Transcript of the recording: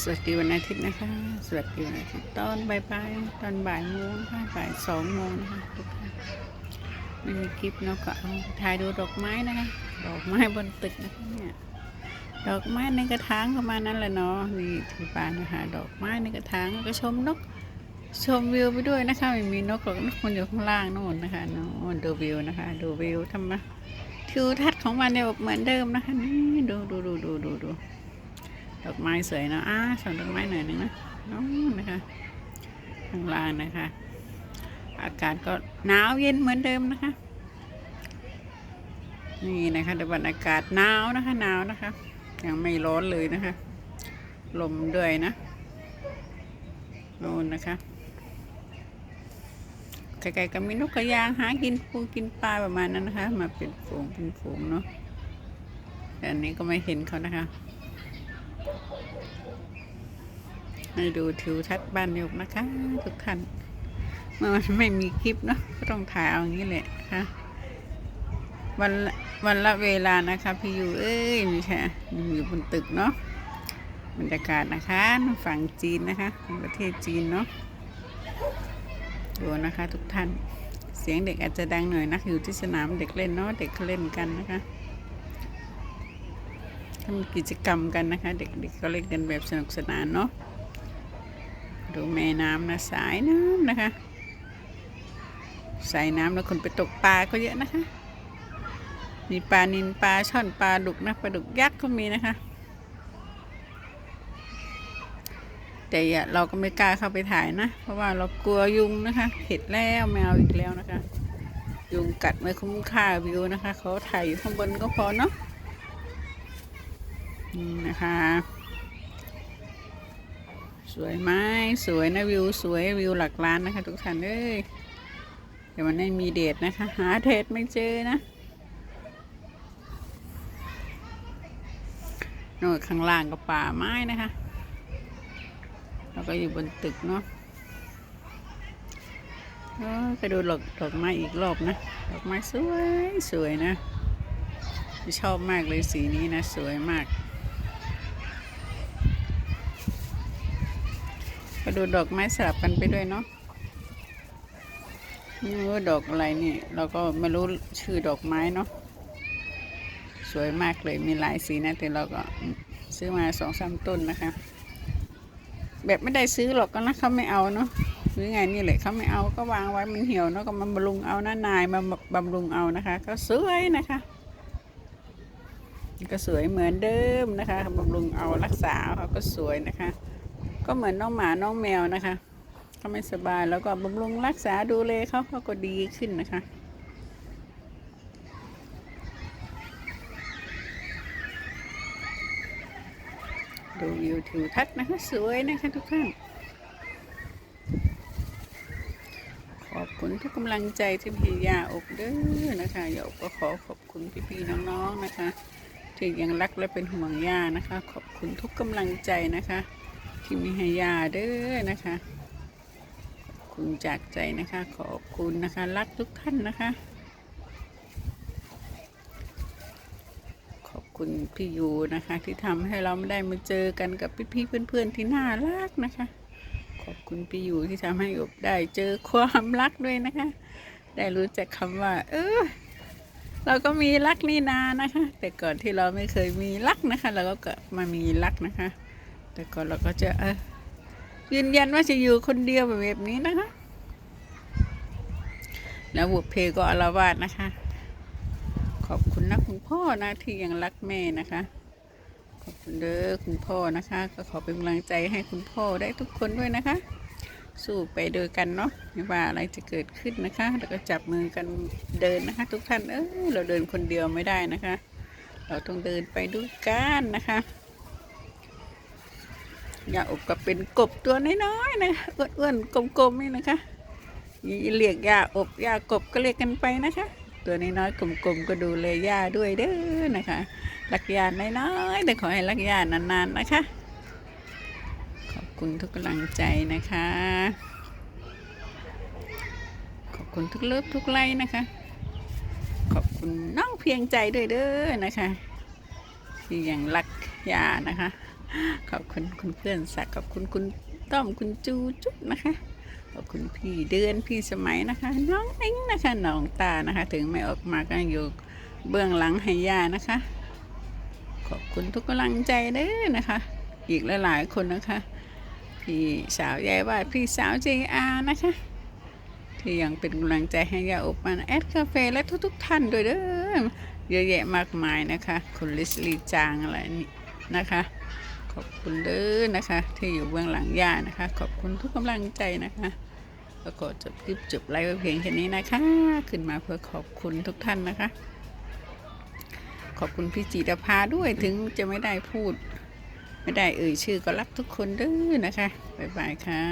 สวัสดีวันอาทิตย์นะคะ สวัสดีวันอาทิตย์ตอนบ่ายๆตอนบ่ายโมงค่ะบ่ายสองโมงนะคะทุกท่านมีคลิปเนาะก็เอาถ่ายดูดอกไม้นะคะ ดอกไม้บนตึกนะคะเนี่ยดอกไม้ในกระถางประมาณนั้นแหละเนาะนี่ที่บ้านนะคะดอกไม้ในกระถางก็ชมนกชมวิวไปด้วยนะคะไม่มีนกหรอกนกมันอยู่ข้างล่างโน่นนะคะโน่นดูวิวนะคะ ดูวิวทำมาทิวทัศน์ของมันเนี่ยเหมือนเดิมนะคะนี่ดูดูดูดูดูดู ดอกไม้สวยเนอะอ่าส่องดอกไม้หน่อยหนึงนะน้องนะคะข้างล่างนะคะ อากาศก็หนาวเย็นเหมือนเดิมนะคะ นี่นะคะเดี๋ยากาศหนาวนะคะหนาวนะคะ ยังไม่ร้อนเลยนะคะ ลมด้วยนะโน่นนะคะไกลๆก็มีนกกระยางหากินปูกินปลาประมาณนั้นนะคะ มาเป็นฝูงเป็นฝูงเนาะแต่อันนี้ก็ไม่เห็นเขานะคะ ให้ดูทิวทัศน์บ้านยกนะคะ ทุกท่านเมื่อมันไม่มีคลิปเนาะก็ต้องถ่ายเอาอย่างนี้แหละนะคะวันวันละเวลานะคะพี่อยู่เอ้ยนี่ค่ะอยู่บนตึกเนาะบรรยากาศนะคะฝั่งจีนนะคะประเทศจีนเนาะดูนะคะทุกท่านเสียงเด็กอาจจะดังหน่อยนะอยู่ที่สนามเด็กเล่นเนาะเด็กเล่นกันนะคะ ทำกิจกรรมกันนะคะ เด็กๆก็เล่นกันแบบสนุกสนานเนาะดูแม่น้ำนะสายน้ำนะคะ สายน้ำแล้วคนไปตกปลาก็เยอะนะคะมีปลานินปลาช่อนปลาดุกนะปลาดุกยักษ์ก็มีนะคะ แต่เราก็ไม่กล้าเข้าไปถ่ายนะ เพราะว่าเรากลัวยุงนะคะเห็ดแล้วแมวอีกแล้วนะคะ ยุงกัดไม่คุ้มค่าวิวนะคะเขาถ่ายอยู่ข้างบนก็พอเนาะ นี่นะคะ สวยไหมสวยนะวิวสวยวิวหลักล้านนะคะ ทุกท่านเอ้ยแต่มันไม่มีเดทนะคะ หาเดทไม่เจอนะโน่นข้างล่างก็ป่าไม้นะคะ แล้วก็อยู่บนตึกเนาะไปดูดอกดอกไม้อีกรอบนะ ดอกไม้สวยสวยนะชอบมากเลยสีนี้นะ สวยมาก ก็ดูดอกไม้สลับกันไปด้วยเนาะไม่ว่าดอกอะไรนี่ เราก็ไม่รู้ชื่อดอกไม้เนาะสวยมากเลยมีหลายสีนะ แต่เราก็ซื้อมาสองสามต้นนะคะ แบบไม่ได้ซื้อหรอกก็นะเขาไม่เอาเนาะหรือไงนี่แหละเขาไม่เอาก็วางไว้มันเหี่ยวเนาะก็มาบำรุงเอานะนายมาบำรุงเอานะคะ ก็สวยนะคะ ก็สวยเหมือนเดิมนะคะบำรุงเอารักษาเขาก็สวยนะคะ ก็เหมือนน้องหมาน้องแมวนะคะเขาไม่สบายแล้วก็บำรุงรักษาดูแลเขาเขาก็ดีขึ้นนะคะดูวิวทิวทัศน์นะคะสวยนะคะทุกท่าน ขอบคุณทุกกำลังใจที่พี่ยาอกเด้อนะคะยากก็ขอขอบคุณพี่ๆน้องๆนะคะ ที่ยังรักและเป็นห่วงย่านะคะ ขอบคุณทุกกำลังใจนะคะ ที่มีให้ยาเด้อนะคะขอบคุณจากใจนะคะ ขอบคุณนะคะ รักทุกท่านนะคะ ขอบคุณพี่ยูนะคะ ที่ทำให้เราไม่ได้มาเจอกันกับพี่ๆเพื่อนๆที่น่ารักนะคะ ขอบคุณพี่ยูที่ทำให้อบได้เจอความรักด้วยนะคะ ได้รู้จักคำว่า เออเราก็มีรักนี่นานะคะ แต่ก่อนที่เราไม่เคยมีรักนะคะ เราก็มามีรักนะคะ แต่ก่อนเราก็จะยืนยันว่าจะอยู่คนเดียวแบบนี้นะคะ แล้วบุพเพก็อารวาสนะคะ ขอบคุณนะคุณพ่อนะที่ยังรักแม่นะคะ ขอบคุณเด้อคุณพ่อนะคะ ก็ขอเป็นกำลังใจให้คุณพ่อได้ทุกคนด้วยนะคะ สู้ไปด้วยกันเนาะไม่ว่าอะไรจะเกิดขึ้นนะคะ แล้วก็จับมือกันเดินนะคะ ทุกท่านเออเราเดินคนเดียวไม่ได้นะคะ เราต้องเดินไปด้วยกันนะคะ ยาอบกับเป็นกบตัวน้อยๆนะอ้วนๆกลมๆนี่นะคะเรียกยาอบยากบก็เรียกกันไปนะคะ ตัวน้อยๆกลมๆก็ดูแลยาด้วยเด้อนะคะรักยาน้อยๆแต่ขอให้รักยานานๆนะคะ ขอบคุณทุกกำลังใจนะคะ ขอบคุณทุกเลิฟทุกไลค์นะคะ ขอบคุณน้องเพียงใจด้วยเด้อนะคะที่ยังรักยานะคะ ขอบคุณคุณเพื่อนสักขอบคุณคุณต้อมคุณจูจุ๊บนะคะ ขอบคุณพี่เดือนพี่สมัยนะคะ น้องนิ้งนะคะน้องตานะคะ ถึงไม่ออกมาก็อยู่เบื้องหลังให้ย่านะคะ ขอบคุณทุกกำลังใจเด้อนะคะ อีกหลายๆคนนะคะ พี่สาวยายว่าพี่สาวเจอานะคะ ที่ยังเป็นกำลังใจให้ยาอบมันแอดคาเฟ่และทุก ๆ ท่านด้วยเด้อเยอะแยะมากมายนะคะ คุณลิสลีจางอะไรนี่นะคะ ขอบคุณเด้อนะคะ ที่อยู่เบื้องหลังย่านะคะ ขอบคุณทุกกำลังใจนะคะแล้วก็จบคลิปจบไลฟ์เพียงแค่นี้นะคะ ขึ้นมาเพื่อขอบคุณทุกท่านนะคะ ขอบคุณพี่จีดาภาด้วยถึงจะไม่ได้พูด ไม่ได้เอ่ยชื่อก็รักทุกคนเด้อนะคะบ๊ายบายค่ะ